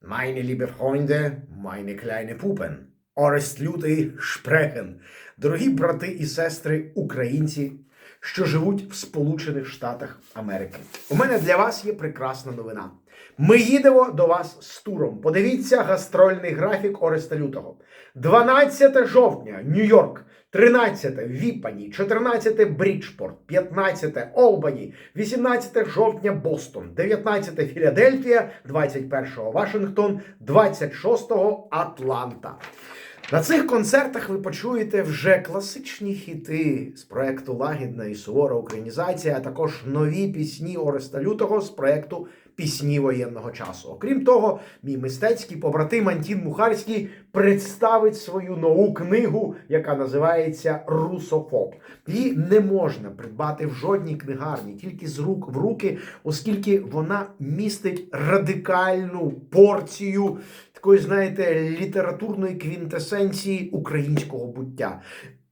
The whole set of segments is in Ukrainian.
Meine liebe Freunde, meine kleine Puppen. Орест лютий шпрехен. Дорогі брати і сестри українці, що живуть в Сполучених Штатах Америки. У мене для вас є прекрасна новина. Ми їдемо до вас з туром. Подивіться гастрольний графік Ореста Лютого. 12 жовтня Нью-Йорк, 13 Віпані, 14 Бріджпорт, 15 Олбані, 18 жовтня Бостон, 19 Філадельфія, 21 Вашингтон, 26 Атланта. На цих концертах ви почуєте вже класичні хіти з проекту Лагідна і сувора українізація, а також нові пісні Ореста Лютого з проекту Пісні воєнного часу. Окрім того, мій мистецький побратим Антін Мухарський представить свою нову книгу, яка називається Русофоб. Її не можна придбати в жодній книгарні, тільки з рук в руки, оскільки вона містить радикальну порцію такої, знаєте, літературної квінтесенції українського буття.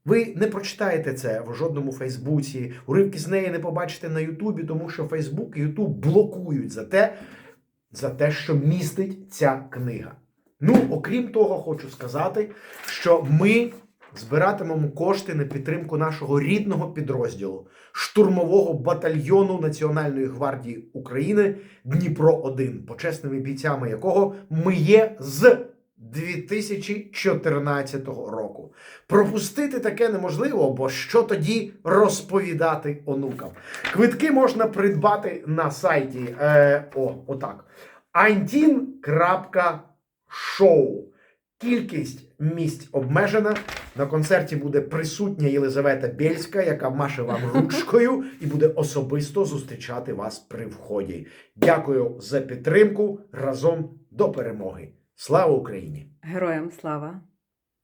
Ви не прочитаєте це в жодному Фейсбуці, уривки з неї не побачите на Ютубі, тому що Фейсбук і Ютуб блокують за те, за те, що містить ця книга. Ну, окрім того, хочу сказати, що ми збиратимемо кошти на підтримку нашого рідного підрозділу штурмового батальйону Національної гвардії України Дніпро 1 почесними бійцями якого ми є з 2014 року. Пропустити таке неможливо, бо що тоді розповідати онукам? Квитки можна придбати на сайті. Е, о, отак. Antin.show. Кількість місць обмежена. На концерті буде присутня Єлизавета Бєльська, яка маше вам ручкою і буде особисто зустрічати вас при вході. Дякую за підтримку. Разом до перемоги. Слава Україні! Героям слава!